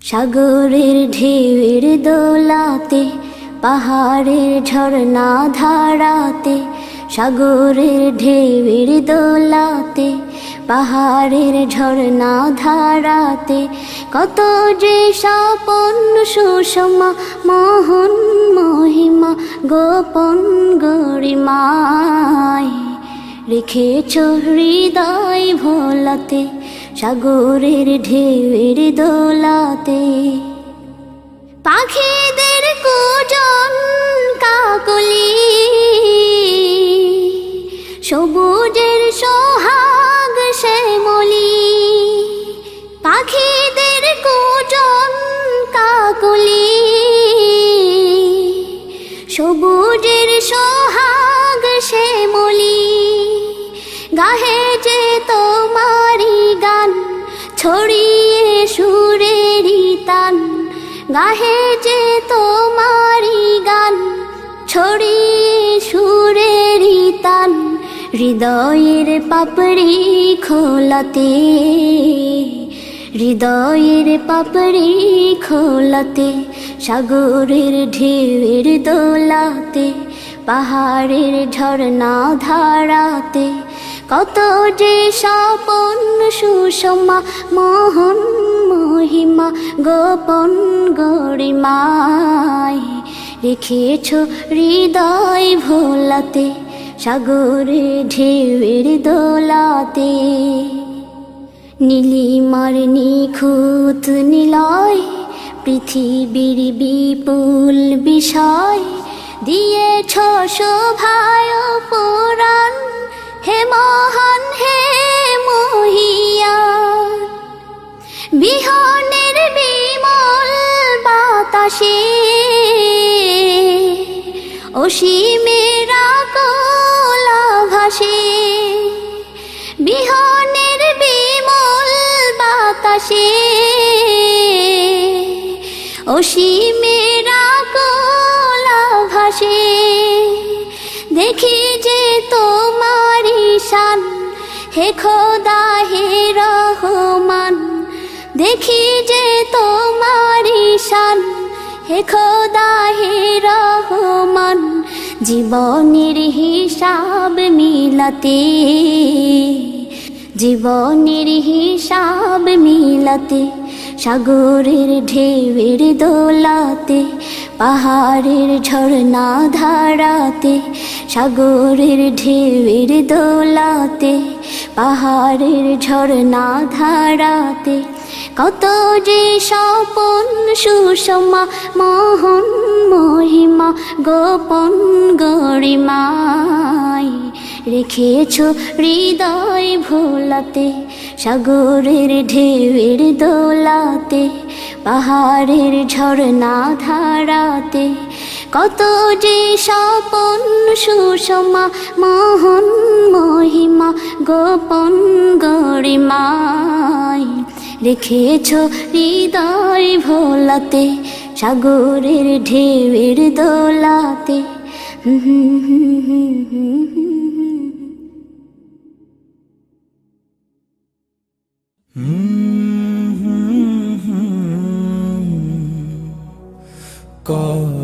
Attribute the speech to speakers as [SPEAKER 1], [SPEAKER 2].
[SPEAKER 1] সাগরের ঢেউয়ের দোলাতে পাহাড়ের ঝর্ণা ধারাতে সাগরের ঢেউয়ের দোলাতে পাহাড়ের ঝর্ণা ধারাতে কত যে সাপন সুষমা, মোহন মহিমা, গোপন গরিমায়। রেখেছ হৃদয় ভোলাতে, সাগরের ঢেউয়ের দোলাতে। পাখিদের কুজন পাখিদের কুজন কাকলি। সবুজের সোহাগ শ্যামলি গাহে যে তোমারি গান, ছড়িয়ে সুরেরি তান। গাহে যে তোমারি গান, ছড়িয়ে সুরেরি তান। হৃদয়ের পাপড়ি খোলাতে হৃদয়ের পাপড়ি খোলাতে, সাগরের ঢেউয়ের দোলাতে, পাহাড়ের ঝর্ণা ধারাতে। কত যে স্বপন সুষমা, মোহন মহিমা, গোপন গরিমায় রেখেছ হৃদয় ভোলাতে সাগরে ঢেউয়ের দোলাতে। নীলিমার নিখুঁত নিলয়, পৃথিবীর বিপুল বিষয়। দিয়েছ শোভায় পুরাণ হে মহান, হে মহিয়ান বিহনের বিমল বাতাসে অসীমেরা কলা ভাসে বিমল বাতাসে অসীমেরা কলা ভাসে। দেখি যে তোমারি শান, হে খোদা, হে রহমান। দেখি যে তোমারি শান, হে খোদা, হে রহমান। জীবনের হিসাব মিলাতে। জীবনের হিসাব মিলাতে, সাগরের ঢেউয়ের দোলাতে, পাহাড়ের ঝর্ণা ধারাতে, সাগরের ঢেউয়ের দোলাতে, পাহাড়ের ঝর্ণা ধারাতে। কত যে স্বপন, সুষমা, মোহন, মহিমা, গোপন গরিমায় রেখেছ হৃদয় ভোলাতে, সাগরের ঢেউয়ের দোলাতে, পাহাড়ের ঝর্ণা ধারাতে। কত যে স্বপন সুষমা, মোহন মহিমা, গোপন গরিমায়। রেখেছ হৃদয় ভোলাতে, সাগরের ঢেউয়ের দোলাতে। হুম হুম হুম হুম হুম হুম।
[SPEAKER 2] কলরব